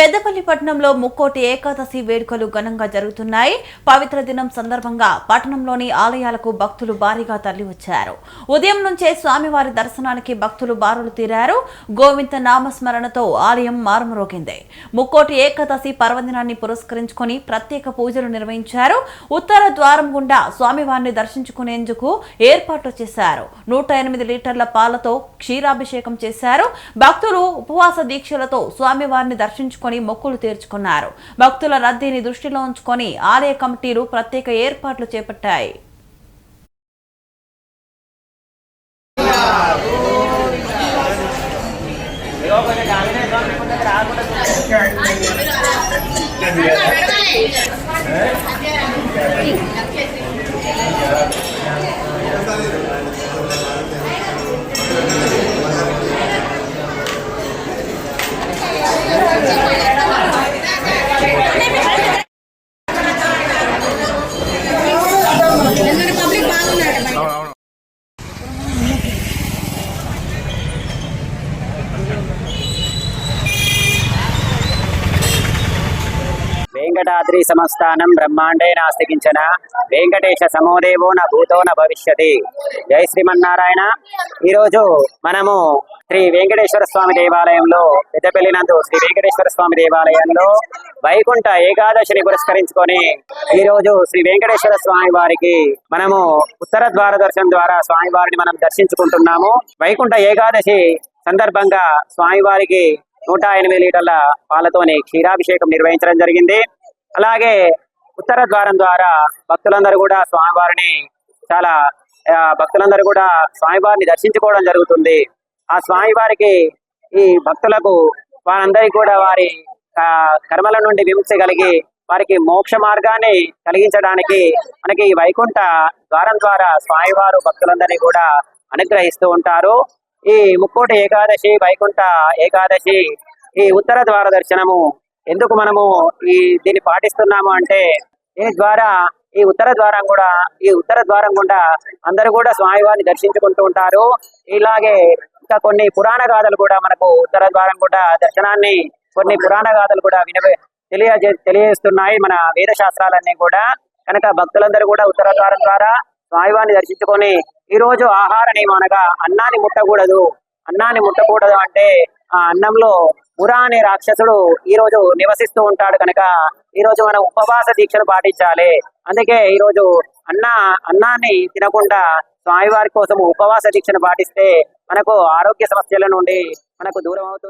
పెద్దపల్లి పట్టణంలో ముక్కోటి ఏకాదశి వేడుకలు ఘనంగా జరుగుతున్నాయి. పవిత్ర దినం సందర్భంగా పట్టణంలోని ఆలయాలకు భక్తులు భారీగా తరలివచ్చారు. ఉదయం నుంచే స్వామివారి దర్శనానికి భక్తులు బారులు తీరారు. గోవింద నామస్మరణతో ఆలయం మారుమరోగింది. ముక్కోటి ఏకాదశి పర్వదినాన్ని పురస్కరించుకొని ప్రత్యేక పూజలు నిర్వహించారు. ఉత్తర ద్వారం గుండా స్వామివారిని దర్శించుకునేందుకు ఏర్పాట్లు చేశారు. నూట ఎనిమిది లీటర్ల పాలతో క్షీరాభిషేకం చేశారు. భక్తులు ఉపవాస దీక్షలతో స్వామివారిని దర్శించుకొని మొక్కులు తీర్చుకున్నారు. భక్తుల రద్దీని దృష్టిలో ఉంచుకొని ఆలయ కమిటీలు ప్రత్యేక ఏర్పాట్లు చేపట్టాయి. వెంకటాద్రి సమస్థానం బ్రహ్మాండే నాస్తికించన వెంకటేశ సమోదేవో నా భూతో నా భవిష్యతి. జై శ్రీమన్నారాయణ. ఈరోజు మనము శ్రీ వెంకటేశ్వర స్వామి దేవాలయంలో పెద్దపల్లి నందు శ్రీ వెంకటేశ్వర స్వామి దేవాలయంలో వైకుంఠ ఏకాదశిని పురస్కరించుకొని ఈ రోజు శ్రీ వెంకటేశ్వర స్వామి వారికి మనము ఉత్తర ద్వార దర్శనం ద్వారా స్వామి వారిని మనం దర్శించుకుంటున్నాము. వైకుంఠ ఏకాదశి సందర్భంగా స్వామివారికి నూట ఎనిమిది లీటర్ల పాలతోని క్షీరాభిషేకం నిర్వహించడం జరిగింది. అలాగే ఉత్తర ద్వారం ద్వారా భక్తులందరూ కూడా స్వామివారిని చాలా భక్తులందరూ కూడా స్వామివారిని దర్శించుకోవడం జరుగుతుంది. ఆ స్వామివారికి ఈ భక్తులకు వారందరికీ కూడా వారి కర్మల నుండి విముక్తి కలిగి వారికి మోక్ష మార్గాన్ని కలిగించడానికి మనకి ఈ వైకుంఠ ద్వారం ద్వారా స్వామివారు భక్తులందరినీ కూడా అనుగ్రహిస్తూ ఉంటారు. ఈ ముక్కోటి ఏకాదశి వైకుంఠ ఏకాదశి ఈ ఉత్తర ద్వార దర్శనము ఎందుకు మనము ఈ దీన్ని పాటిస్తున్నాము అంటే దీని ద్వారా ఈ ఉత్తర ద్వారం కూడా ఈ ఉత్తర ద్వారం గుండా అందరూ కూడా స్వామివారిని దర్శించుకుంటూ ఉంటారు. ఇలాగే ఇంకా కొన్ని పురాణ గాథలు కూడా మనకు ఉత్తర ద్వారం కూడా దర్శనాన్ని కొన్ని పురాణ గాథలు కూడా విన తెలియజే తెలియజేస్తున్నాయి మన వేద శాస్త్రాలన్నీ కూడా. కనుక భక్తులందరూ కూడా ఉత్తర ద్వారం ద్వారా స్వామివారిని దర్శించుకొని ఈ రోజు ఆహార నియమనగా అన్నాన్ని ముట్టకూడదు. అన్నాన్ని ముట్టకూడదు అంటే ఆ అన్నంలో పురా అనే రాక్షసుడు ఈ రోజు నివసిస్తూ ఉంటాడు కనుక ఈ రోజు మనం ఉపవాస దీక్షను పాటించాలి. అందుకే ఈ రోజు అన్న అన్నాన్ని తినకుండా స్వామివారి కోసం ఉపవాస దీక్షను పాటిస్తే మనకు ఆరోగ్య సమస్యల నుండి మనకు దూరం అవుతుంది